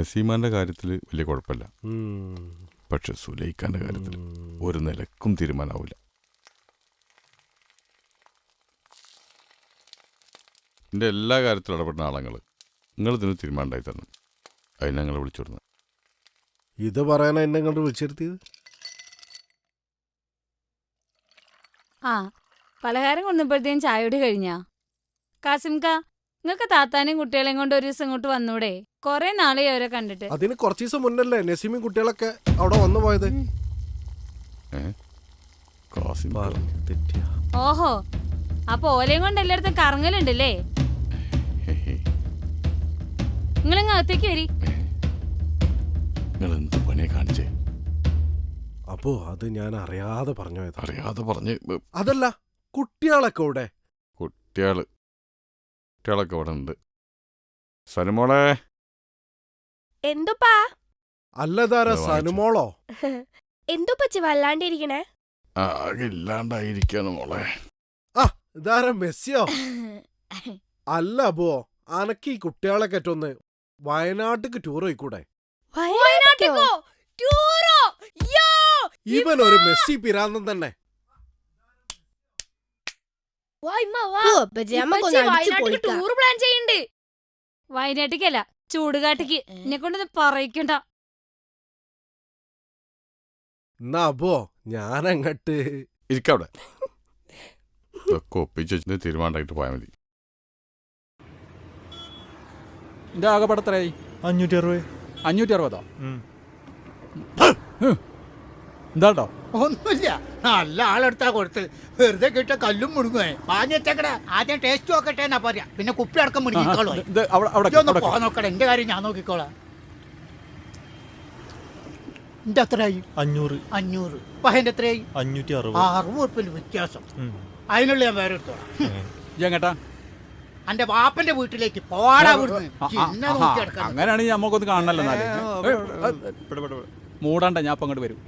നസീമാന്റെ കാര്യത്തിൽ വലിയ കുഴപ്പമില്ല. പക്ഷെ സുലൈഖാന്റെ കാര്യത്തിൽ ഒരു നിലക്കും തീരുമാനമാവില്ല എന്റെ എല്ലാ കാര്യത്തിലും ഇടപെടുന്ന ആളങ്ങൾ നിങ്ങൾ ഇതിന് തീരുമാനം ഉണ്ടായി തരണം. അതിന് ഞങ്ങൾ വിളിച്ചിരുന്നു ഇത് പറയാനാ എന്നെ കണ്ട് വിളിച്ചിരുത്തിയത്? ആ പലഹാരം കൊണ്ടുമ്പോഴത്തേക്കും ചായയോട് കഴിഞ്ഞാ? കാസിംക നിങ്ങൾക്ക് താത്താനും കുട്ടികളെയും കൊണ്ട് ഒരു ദിവസം ഇങ്ങോട്ട് വന്നൂടെ? കൊറേ നാളെ അവരെ കണ്ടിട്ട്. അതിന് കുറച്ച് ദിവസം മുന്നല്ലേ നസീമും കുട്ടികളൊക്കെ അവിടെ വന്നു പോയത്? ഓഹോ. അപ്പൊ ഓലയും കൊണ്ട് എല്ലായിടത്തും കറങ്ങലുണ്ടല്ലേ? നിങ്ങളിങ്ങ് അകത്തേക്ക് വരി? നിങ്ങൾ എന്ത് പണിയെ കാണിച്ചേ? അപ്പോ അത് ഞാൻ അറിയാതെ പറഞ്ഞു അറിയാതെ പറഞ്ഞ് അതല്ല കുട്ടികളൊക്കെ ഇവിടെ കുട്ടികൾ. കുട്ടികളൊക്കെ ഇവിടെ ഉണ്ട് സനുമോളെ? എന്തുപ്പാ? അല്ലതാരാ ഇത് വാങ്ങിച്ചു. സനുമോളോ? എന്തുപ്പച്ചി വല്ലാണ്ടിരിക്കണേ? ആകെ ഇല്ലാണ്ടായിരിക്കാണ് മോളെ. ഇതാരാ മെസ്സിയോ? അല്ല അപ്പോ അനക്ക് ഈ കുട്ടികളെ കെറ്റൊന്ന് വയനാട്ടിക്ക് ടൂർ പോയിക്കൂടെ? വയനാട്ടിക്കോ? ടൂറോ യോ ഇവൻ ഒരു മെസ്സി പിരാന്തൻ തന്നെ. ടൂർ പ്ലാൻ ചെയ്യണ്ട്. വയനാട്ടിക്കല്ല ചൂടുകാട്ടിക്ക് എന്നെ കൊണ്ടൊന്ന് പറയിക്കണ്ട. എന്നാ അപ്പോ ഞാനങ്ങട്ട്. ഇരിക്കവിടെ. ഇതൊക്കെ ഒപ്പിച്ച് വെച്ചിട്ട് തീരുമാനം ഉണ്ടായിട്ട് പോയാൽ മതി എന്റെ ആകെപ്പടത്രയായി അഞ്ഞൂറ്റി അറുപത്. അഞ്ഞൂറ്റി അറുപതോ? എന്താട്ടോ? ഒന്നുമില്ല. നല്ല ആളെടുത്താ കൊടുത്ത് വെറുതെ കിട്ട കല്ലും മുടുങ്ങേ പാഞ്ഞെച്ചക്കട ആദ്യം ടേസ്റ്റ് നോക്കട്ടെ എന്നാ പറയാ പിന്നെ കുപ്പി അടക്കം മുടിക്കോളൂ എന്റെ കാര്യം ഞാൻ നോക്കിക്കോളാം. എന്റെ എത്രയായി അഞ്ഞൂറ്. അഞ്ഞൂറ്. പഹന്റെ എത്രയായി? അഞ്ഞൂറ്റി അറുപത്. അറുപത് ഉറുപ്പിന്റെ വ്യത്യാസം. അതിനുള്ള ഞാൻ വേറെ എടുത്തോളാം. എന്റെ വാപ്പന്റെ വീട്ടിലേക്ക് പോടാ അങ്ങനെയാണെങ്കിൽ നമുക്കൊന്ന് കാണണല്ലോ മൂടണ്ട ഞാൻ അപ്പൊ അങ്ങോട്ട് വരും.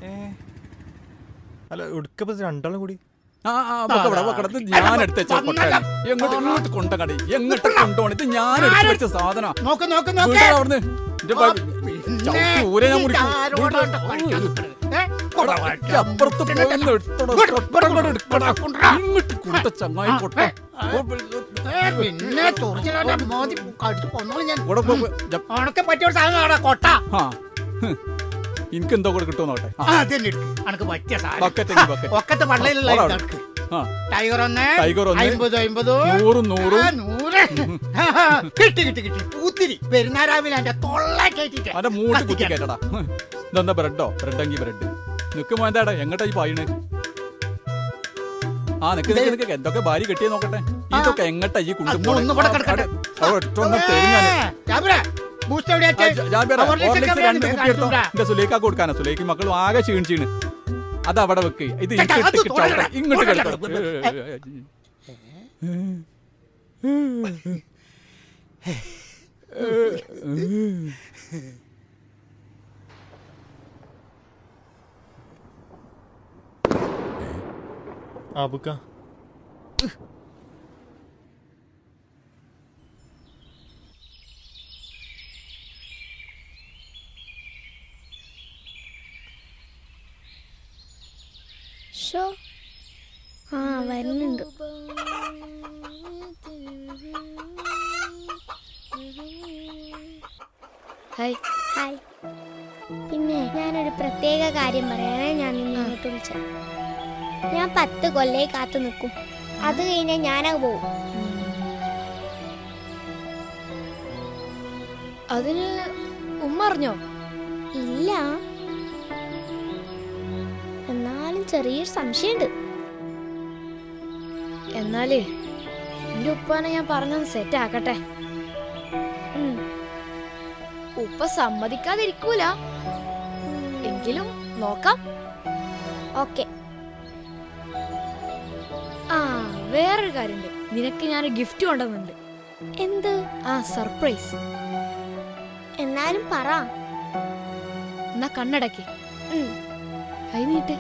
അല്ല ഒടുക്കപ്പോ രണ്ടാളും കൂടി. ഞാൻ എടുത്ത എങ്ങോട്ട് ഇങ്ങോട്ട് എങ്ങോട്ട് ഇത് ഞാൻ എടുത്ത് വെച്ച സാധന. അവിടുന്ന്? ഊരെ ഞാൻ മുറിക്കും. അപ്പുറത്ത്. ഇങ്ങോട്ട് ചങ്ങായി പിന്നെ കടിച്ച് കൊന്നോളൂ ഞാൻ. ഉണക്കെ പറ്റിയ ഒരു സാധനം കൊട്ട. എനിക്ക് എന്തോ കൂടെ കിട്ടുമോ നോട്ടെ അതന്നെ. അനക്ക് പറ്റിയ സാധനം. ബക്കറ്റ് എങ്കിൽ ബക്കറ്റ്. ഒക്കത്തെ പള്ളയിലുള്ള. ആ. ടൈഗർ ഒന്ന് ടൈഗർ ഒന്ന് അമ്പത് അമ്പത്? നൂറും നൂറും. നൂറ്. കിട്ടി കിട്ടി കിട്ടി. പൂത്തിരി പെരുന്നാരാവിലെ എന്റെ തൊള്ള അവന്റെ മൂട്ട് കുത്തി കേട്ടടാ ഇതെന്താ ബ്രെഡോ? ബ്രെഡെങ്കി ബ്രെഡ്. നിക്ക് മോന്താടാ എങ്ങട്ടാ ഈ പായണ്? ആ നിക്ക് നിക്ക് നിക്ക്. എന്തൊക്കെ ഭാര്യ കെട്ടിയെ നോക്കട്ടെ? ഇതൊക്കെ എങ്ങട്ടാ ഈ കുണ്ടും ഒന്ന് ഇവിടെ കിടക്കട്ടെ. ഒറ്റ ഒന്ന് രണ്ട് കുപ്പി എടുത്തോ എന്റെ സുലേഖാക്ക് കൊടുക്കാനാ. സുലേഖ് മക്കളും ആകെ ക്ഷീണിച്ചീണ് അത് അവിടെ വെക്ക്. ഇത് ചേട്ടാ, അത് ഇങ്ങോട്ട് തൊടണ്ട, ചവിട്ടാം. ഇങ്ങോട്ട് തൊടണ്ട. കിടക്കണം ആ വരുന്നുണ്ട്. ഹായ്. ഹായ്. പിന്നെ ഞാനൊരു പ്രത്യേക കാര്യം പറയാനേ ഞാൻ നിങ്ങളോട്ട് വിളിച്ചത്. ഞാൻ പത്ത് കൊല്ലേ കാത്തു നിൽക്കും. അത് കഴിഞ്ഞാൽ ഞാനങ്ങ് പോവും. അതിന് ഉമ്മ അറിഞ്ഞോ? ഇല്ല. ചെറിയൊരു സംശയമുണ്ട്. എന്നാലേ എന്റെ ഉപ്പാനെ ഞാൻ പറഞ്ഞൊന്ന് സെറ്റ് ആക്കട്ടെ. ഉപ്പ സമ്മതിക്കാതിരിക്കൂല. എങ്കിലും നോക്കാം. ഓക്കെ. ആ വേറൊരു കാര്യമുണ്ട്. നിനക്ക് ഞാൻ ഗിഫ്റ്റ് കൊണ്ടുവന്നുണ്ട് എന്ത്? ആ സർപ്രൈസ് എന്നാലും പറ. എന്നാ കണ്ണടക്കി. കൈ നീട്ട്.